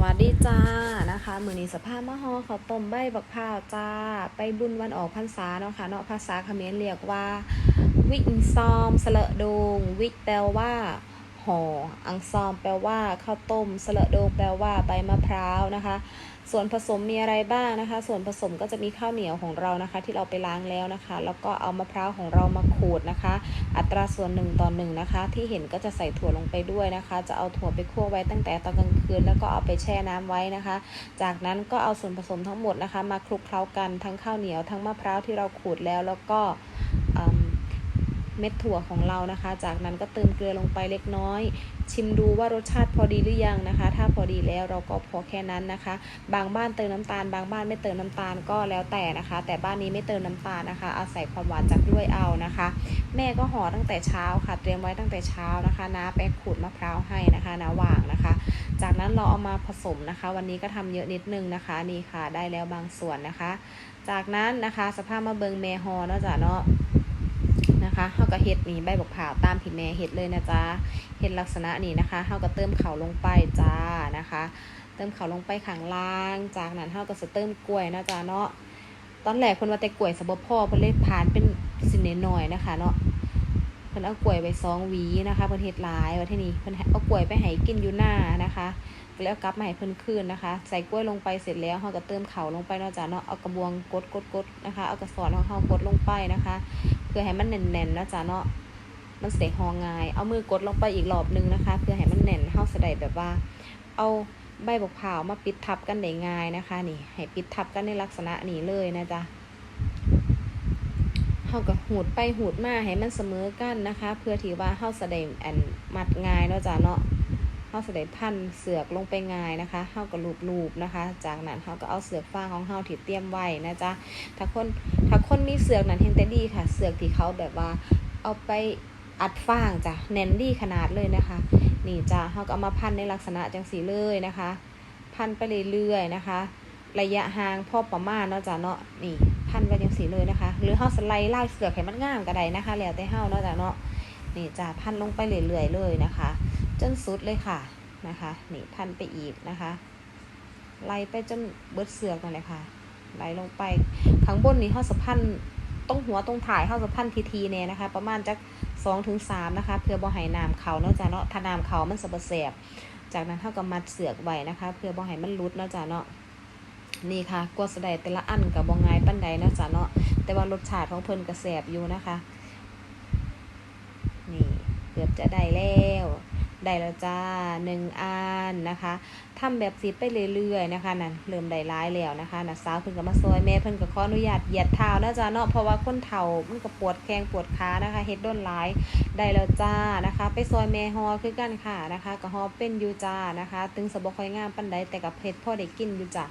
วัสดีจ้านะคะมือนี้สภาพมะฮอเขาวต้มใบบักพร้าวจ้า ไปบุญวันออกพรรษาเนาะค่ะเนาะภาษาเขมรเรียกว่า วิกซอมสละดงวิกแปลว่าห่ออังซอมแปลว่าข้าวต้มสละดงแปลว่าใบมะพร้าวนะคะ ส่วนผสมมีอะไรบ้างนะคะ ส่วนผสมก็จะมีข้าวเหนียวของเรานะคะ ที่เราไปล้างแล้วนะคะ แล้วก็เอามะพร้าวของเรามาขูดนะคะ อัตราส่วนหนึ่งต่อหนึ่งนะคะ ที่เห็นก็จะใส่ถั่วลงไปด้วยนะคะ จะเอาถั่วไปคั่วไว้ตั้งแต่ตอนกลางคืน แล้วก็เอาไปแช่น้ำไว้นะคะ จากนั้นก็เอาส่วนผสมทั้งหมดนะคะ มาคลุกเคล้ากันทั้งข้าวเหนียวทั้งมะพร้าวที่เราขูดแล้วแล้วก็ เม็ดถั่วของเรานะคะ จากนั้นก็เติมเกลือลงไปเล็กน้อย ชิมดูว่ารสชาติพอดีหรือยังนะคะ ถ้าพอดีแล้วเราก็พอแค่นั้นนะคะ บางบ้านเติมน้ำตาล บางบ้านไม่เติมน้ำตาลก็แล้วแต่นะคะ แต่บ้านนี้ไม่เติมน้ำตาลนะคะเอาศัยความหวานจากด้วยเอานะคะ แม่ก็ห่อตั้งแต่เช้าค่ะ เตรียมไว้ตั้งแต่เช้านะคะน้าไปขูดมะพร้าวให้นะคะน้าว่างนะคะ จากนั้นเราเอามาผสมนะคะ วันนี้ก็ทำเยอะนิดนึงนะคะนี่ค่ะได้แล้วบางส่วนนะคะ จากนั้นนะคะสภาพมาเบิงแม่ฮอเนาะจ้ะเนาะ นะคะเฮาก็เฮ็ดนี่ใบบักผ่าตามที่แม่เฮ็ดเลยนะจ๊ะเฮ็ดลักษณะนี้นะคะเฮาก็เติมเข่าลงไปจ้านะคะ เติมเข่าลงไปข้างล่าง จากนั้นเฮาก็จะเติมกล้วยนะจ๊ะเนาะตอนแรกเพิ่นว่าแต่กล้วยสะบ่พอเพิ่นเลยผ่านเป็นสินน้อยนะคะเนาะเพิ่นเอากล้วยไปสองหวีนะคะเพิ่นเฮ็ดหลายว่าที่นี่เพิ่นเอากล้วยไปให้กินอยู่หน้านะคะแล้วกลับมาให้เพิ่นคืนนะคะ ใส่กล้วยลงไปเสร็จแล้วเฮาก็เติมเข่าลงไปเนาะจ้ะเนาะเอากระบวงกดกดกดนะคะ เอากระสอนของเฮากดลงไปนะคะ พื่อให้มันแน่นๆนะจ๊ะเนาะมันเสหอง่าย เอามือกดลงไปอีกรอบนึงนะคะ เพื่อให้มันแน่นเฮาสไดแบบว่า เอาใบบกเผาวมาปิดทับกันได้ง่ายนะคะ นี่ ให้ปิดทับกันในลักษณะนี้เลยนะจ๊ะเฮาก็หูดไปหูดมาให้มันเสมอกันนะคะ เพื่อที่ว่าเฮาสะได้อันมัดง่ายเนาะจ้ะเนาะ เฮาสะได้พันเสือกลงไปง่ายนะคะเฮาก็ลูบๆนะคะ จากนั้นเฮาก็เอาเสือกฟางของเฮาที่เตรียมไว้นะจ๊ะถ้าคนถ้าคนมีเสือกนั้นเห็นแต่ดีค่ะ เสือกที่เขาแบบว่าเอาไปอัดฟางจ้ะแน่นดีขนาดเลยนะคะ นี่จ้ะเขาก็เอามาพันในลักษณะจังสีเลยนะคะ พันไปเรื่อยๆนะคะ ระยะห่างพอประมาณเนาะจ้ะเนาะนี่พันไปจังสีเลยนะคะ หรือเฮาสไลด์ไล่เสือกให้มันง่ามก็ได้นะคะแล้วแต่เฮาเนาะจ้ะเนาะนี่จ้ะพันลงไปเรื่อยๆเลยนะคะ จนสุดเลยค่ะนะคะ นี่พันไปอีกนะคะ ไล่ไปจนเบิดเสือกนั่นแหละค่ะ ไล่ลงไปข้างบนนี้เฮาสะพันตรงหัวตรงถ่ายเฮาสะพันทีทีเนี่ยนะคะ ประมาณจักสองถึงสามนะคะ เพื่อบ่ให้น้ำเขาเนาะจ้ะเนาะถ้าน้ำเขามันสะบแสบจากนั้นเฮาก็มัดเสือกไว้นะคะ เพื่อบ่ให้มันหลุดเนาะจ้ะเนาะนี่ค่ะกว่าสดแต่ละอันกับบ่ง่ายปานใดนะจ้ะเนาะแต่ว่ารสชาติของเพิ่นก็แสบอยู่นะคะ นี่เกือบจะได้แล้ว ได้แล้วจ้าหนึ่งอันนะคะทำแบบสีไปเรื่อยๆนะคะนั่นเริ่มได้ร้ายแล้วนะคะนะสาวเพิ่นก็มาซอยแม่เพิ่นก็ขออนุญาตเหยียดเท้านะจ้าเนาะเพราะว่าคนเฒ่ามันก็ปวดแข้งปวดขานะคะเฮ็ดด้นหลายได้แล้วจ้านะคะ ไปซอยแม่ฮอคือกันค่ะนะคะก็ฮอเป็นอยู่จ้านะคะ ถึงสะบ่ค่อยงามปานใดแต่กับเฮ็ดพอได้กินอยู่จ้า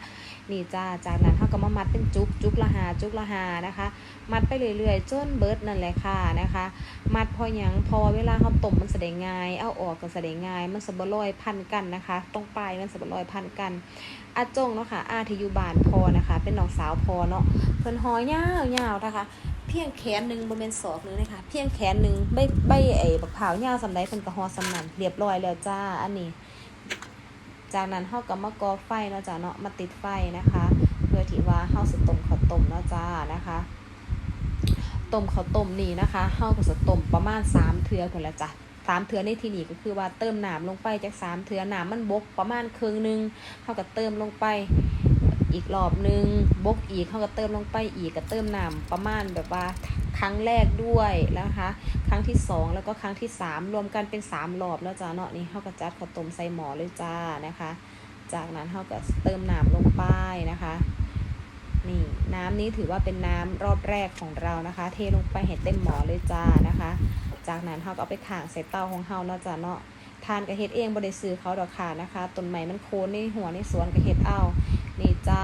นี่จ้าจากนั้นเฮาก็มามัดเป็นจุกจุกละหาจุกละหานะคะ มัดไปเรื่อยๆจนเบิร์ดนั่นแหละค่ะนะคะ มัดพอยังพอเวลาเขาต้มมันแสดงง่าย เอาออกก็แสดงง่าย มันสะบลอยพันกันนะคะ ตรงปลายมันสะบลอยพันกันอาจงเนาะค่ะอาที่อยู่บ้านพอนะคะ เป็นน้องสาวพอเนาะเพิ่นหอยยาวยาวนะคะเพียงแขนหนึ่งบนเป็นศอกหนึงนะคะ เพียงแขนหนึ่งใบใบไอ้บักเผาวยาวสำไรเพิ่นก็ฮอสำนันเรียบร้อยแล้วจ้า อันนี้ จากนั้นเฮาก็มาก่อไฟเนาะจ้าเนาะมาติดไฟนะคะ เพื่อที่ว่าเฮาสิต้มข้าวต้มเนาะจ้านะคะต้มข้าวต้มนี่นะคะเฮาก็จะต้มประมาณ3เทื่อคนละจ้ะสามเทื่อในที่นี้ก็คือว่าเติมน้ำลงไปจากสามเทื่อน้ำมันบกประมาณครึ่งหนึงเฮาก็เติมลงไปอีกรอบหนึงบกอีกเฮาก็เติมลงไปอีกก็เติมน้ำประมาณแบบว่า ครั้งแรกด้วยนะคะ ครั้งที่สองแล้วก็ครั้งที่สามรวมกันเป็นสามรอบแล้วจ้าเนาะนี่เฮาก็จัดข้าวต้มใส่หมอเลยจ้านะคะ จากนั้นเฮาก็เติมน้ำลงไปนะคะนี่น้ำนี้ถือว่าเป็นน้ำรอบแรกของเรานะคะ เทลงไปเห็นเต็มหมอเลยจ้านะคะ จากนั้นเราก็เอาไปข่างใส่เตาของเฮาเนาะจ้าเนาะ ทานกับเฮ็ดเองบ่ได้ซื้อเขาดอกค่ะนะคะต้นไม้มันโคนในหัวในสวนกับเฮ็ดเอานี่จ้า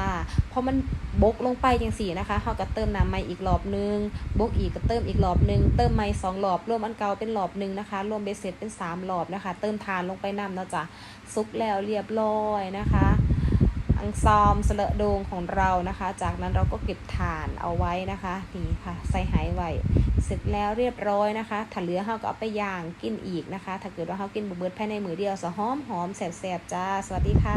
พอมันบกลงไปจังสี่นะคะเฮาก็เติมน้ำใหม่อีกรอบนึง บกอีกก็เติมอีกรอบนึง เติมใหม่สองรอบ รวมอันเก่าเป็นรอบหนึงนะคะ รวมเบสเสร็จเป็นสามรอบนะคะ เติมทานลงไปน้ำนะจ้ะสุกแล้วเรียบร้อยนะคะ อังซอมสละโดงของเรานะคะ จากนั้นเราก็เก็บถ่านเอาไว้นะคะ นี่ค่ะ ใส่หายไว้ เสร็จแล้วเรียบร้อยนะคะ ถ้าเหลือเฮาก็เอาไปย่างกินอีกนะคะ ถ้าเกิดว่าเฮากินบะเบิดภายในมือเดียวสะหอมหอมแสบๆจ้า สวัสดีค่ะ